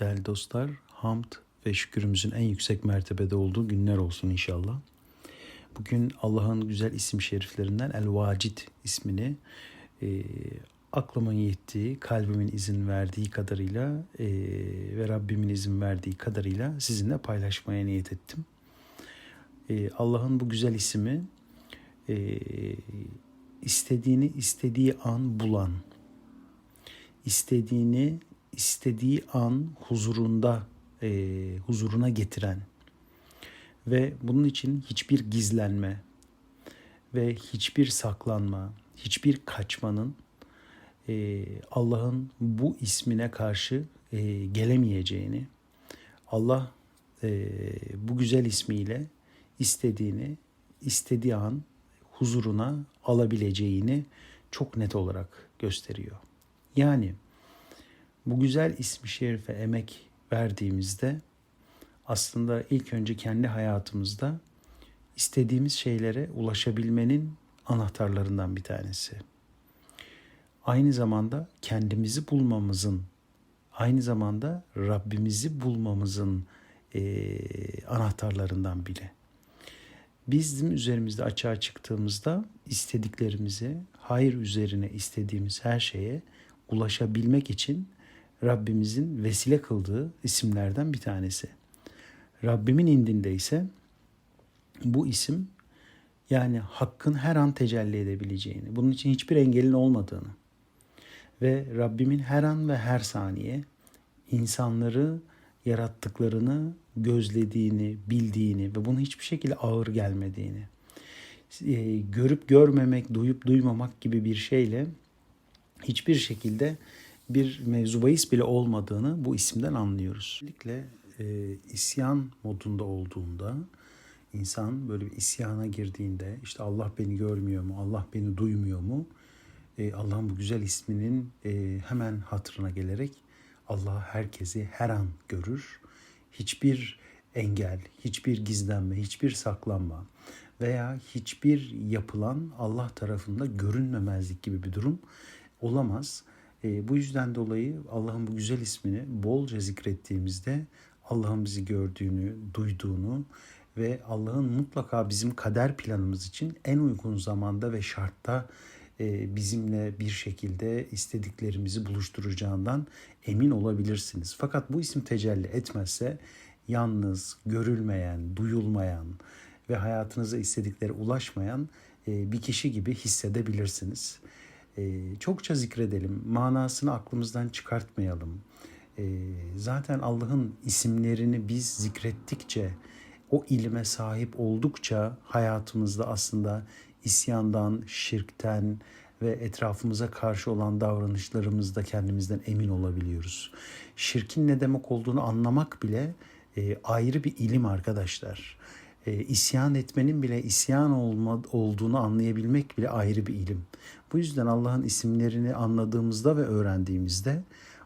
Değerli dostlar, hamd ve şükürümüzün en yüksek mertebede olduğu günler olsun inşallah. Bugün Allah'ın güzel isim şeriflerinden El Vacid ismini e, aklımın yettiği, kalbimin izin verdiği kadarıyla e, ve Rabbimin izin verdiği kadarıyla sizinle paylaşmaya niyet ettim. E, Allah'ın bu güzel ismi e, istediğini istediği an bulan, istediğini istediği an huzurunda e, huzuruna getiren ve bunun için hiçbir gizlenme ve hiçbir saklanma, hiçbir kaçmanın e, Allah'ın bu ismine karşı e, gelemeyeceğini, Allah e, bu güzel ismiyle istediğini istediği an huzuruna alabileceğini çok net olarak gösteriyor. Yani bu güzel ismi şerife emek verdiğimizde aslında ilk önce kendi hayatımızda istediğimiz şeylere ulaşabilmenin anahtarlarından bir tanesi. Aynı zamanda kendimizi bulmamızın, aynı zamanda Rabbimizi bulmamızın e, anahtarlarından biri. Bizim üzerimizde açığa çıktığımızda istediklerimizi, hayır üzerine istediğimiz her şeye ulaşabilmek için Rabbimizin vesile kıldığı isimlerden bir tanesi. Rabbimin indinde ise bu isim yani hakkın her an tecelli edebileceğini, bunun için hiçbir engelin olmadığını ve Rabbimin her an ve her saniye insanları yarattıklarını gözlediğini, bildiğini ve bunu hiçbir şekilde ağır gelmediğini, e, görüp görmemek, duyup duymamak gibi bir şeyle hiçbir şekilde bir mevzu bahis bile olmadığını bu isimden anlıyoruz. Özellikle e, isyan modunda olduğunda insan böyle bir isyana girdiğinde işte Allah beni görmüyor mu, Allah beni duymuyor mu? E, Allah'ın bu güzel isminin e, hemen hatırına gelerek Allah herkesi her an görür. Hiçbir engel, hiçbir gizlenme, hiçbir saklanma veya hiçbir yapılan Allah tarafında görünmemezlik gibi bir durum olamaz. E, bu yüzden dolayı Allah'ın bu güzel ismini bolca zikrettiğimizde Allah'ın bizi gördüğünü, duyduğunu ve Allah'ın mutlaka bizim kader planımız için en uygun zamanda ve şartta e, bizimle bir şekilde istediklerimizi buluşturacağından emin olabilirsiniz. Fakat bu isim tecelli etmezse yalnız, görülmeyen, duyulmayan ve hayatınıza istedikleri ulaşmayan e, bir kişi gibi hissedebilirsiniz. E, çokça zikredelim, manasını aklımızdan çıkartmayalım. Zaten Allah'ın isimlerini biz zikrettikçe, o ilime sahip oldukça hayatımızda aslında isyandan, şirkten ve etrafımıza karşı olan davranışlarımızda kendimizden emin olabiliyoruz. Şirkin ne demek olduğunu anlamak bile e, ayrı bir ilim arkadaşlar. E, isyan etmenin bile isyan olma, olduğunu anlayabilmek bile ayrı bir ilim. Bu yüzden Allah'ın isimlerini anladığımızda ve öğrendiğimizde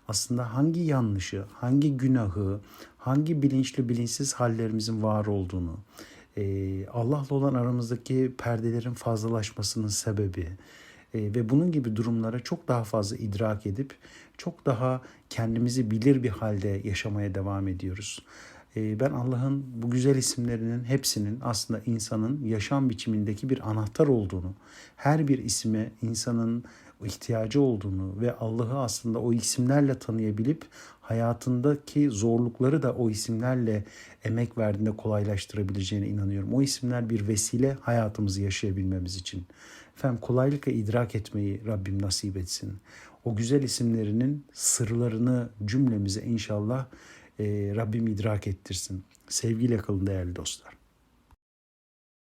aslında hangi yanlışı, hangi günahı, hangi bilinçli bilinçsiz hallerimizin var olduğunu, e, Allah'la olan aramızdaki perdelerin fazlalaşmasının sebebi e, ve bunun gibi durumlara çok daha fazla idrak edip çok daha kendimizi bilir bir halde yaşamaya devam ediyoruz. E, ben Allah'ın bu güzel isimlerinin hepsinin aslında insanın yaşam biçimindeki bir anahtar olduğunu, her bir isme insanın ihtiyacı olduğunu ve Allah'ı aslında o isimlerle tanıyabilip hayatındaki zorlukları da o isimlerle emek verdiğinde kolaylaştırabileceğine inanıyorum. O isimler bir vesile hayatımızı yaşayabilmemiz için. Efendim kolaylıkla idrak etmeyi Rabbim nasip etsin. O güzel isimlerinin sırlarını cümlemize inşallah Rabbim idrak ettirsin. Sevgiyle kalın değerli dostlar.